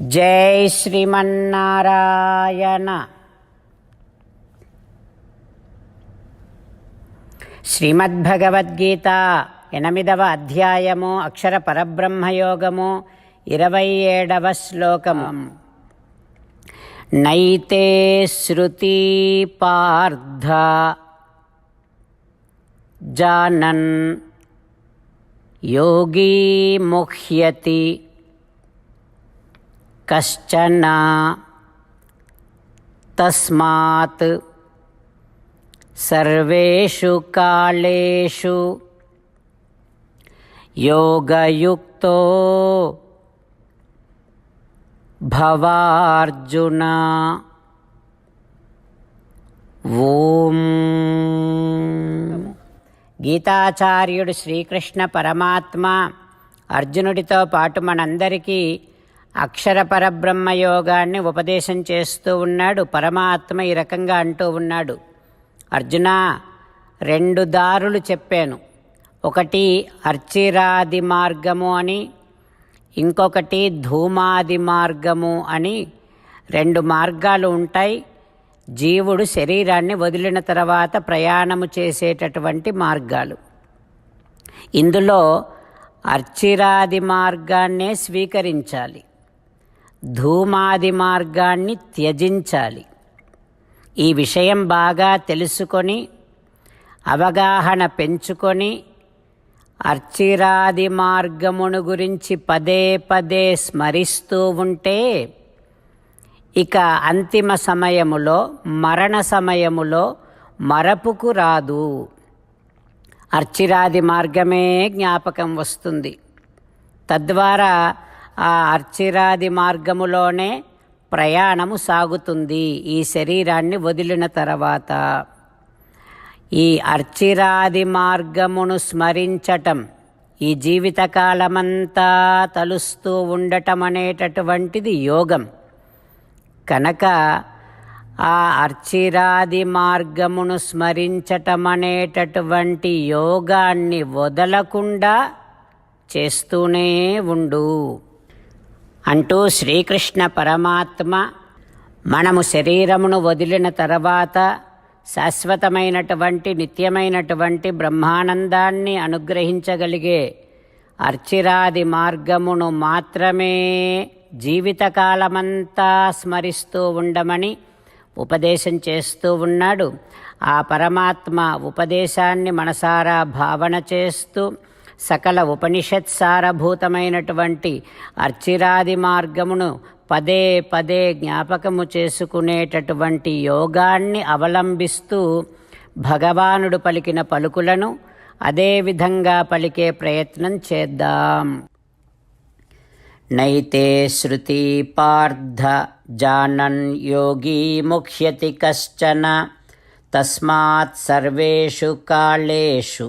జై శ్రీమన్నారాయణ. శ్రీమద్భగవద్గీత ఎనిమిదవ అధ్యాయము అక్షర పరబ్రహ్మయోగము ఇరవై ఏడవ శ్లోకము. నైతే శృతి పార్థ జానన్ యోగీ ముహ్యతి. కశ్చన తస్మాత్ సర్వేషు కాళేషు యోగయుక్తో భవార్జున ఓం గీతాచార్యుడు శ్రీకృష్ణ పరమాత్మ అర్జునుడితో పాటు మనందరికీ అక్షర పరబ్రహ్మ యోగాన్ని ఉపదేశం చేస్తూ ఉన్నాడు. పరమాత్మ ఈ రకంగా అంటూ ఉన్నాడు. అర్జున రెండు దారులు చెప్పాను. ఒకటి అర్చిరాది మార్గము అని ఇంకొకటి ధూమాది మార్గము అని రెండు మార్గాలు ఉంటాయి. జీవుడు శరీరాన్ని వదిలిన తర్వాత ప్రయాణము చేసేటటువంటి మార్గాలు. ఇందులో అర్చిరాది మార్గాన్నే స్వీకరించాలి. ధూమాది మార్గాన్ని త్యజించాలి. ఈ విషయం బాగా తెలుసుకొని అవగాహన పెంచుకొని అర్చిరాది మార్గమును గురించి పదే పదే స్మరిస్తూ ఉంటే ఇక అంతిమ సమయములో మరణ సమయములో మరపుకు రాదు. అర్చిరాది మార్గమే జ్ఞాపకం వస్తుంది. తద్వారా ఆ అర్చిరాది మార్గములోనే ప్రయాణము సాగుతుంది. ఈ శరీరాన్ని వదిలిన తర్వాత ఈ అర్చిరాది మార్గమును స్మరించటం ఈ జీవితకాలమంతా తలుస్తూ ఉండటం అనేటటువంటిది యోగం. కనుక ఆ అర్చిరాది మార్గమును స్మరించటం అనేటటువంటి యోగాన్ని వదలకుండా చేస్తూనే ఉండు. అంటూ శ్రీకృష్ణ పరమాత్మ మనము శరీరమును వదిలిన తర్వాత శాశ్వతమైనటువంటి నిత్యమైనటువంటి బ్రహ్మానందాన్ని అనుగ్రహించగలిగే అర్చిరాది మార్గమును మాత్రమే జీవితకాలమంతా స్మరిస్తూ ఉండమని ఉపదేశం చేస్తూ ఉన్నాడు. ఆ పరమాత్మ ఉపదేశాన్ని మనసారా భావన చేస్తూ సకల ఉపనిషత్ సారభూతమైనటువంటి అర్చిరాది మార్గమును పదే పదే జ్ఞాపకము చేసుకునేటటువంటి యోగాన్ని అవలంబిస్తూ భగవానుడు పలికిన పలుకులను అదేవిధంగా పలికే ప్రయత్నం చేద్దాం. నైతే శృతి పార్థ జానన్ యోగీ ముఖ్యతి కశ్చన తస్మాత్ సర్వేషు కాళేషు.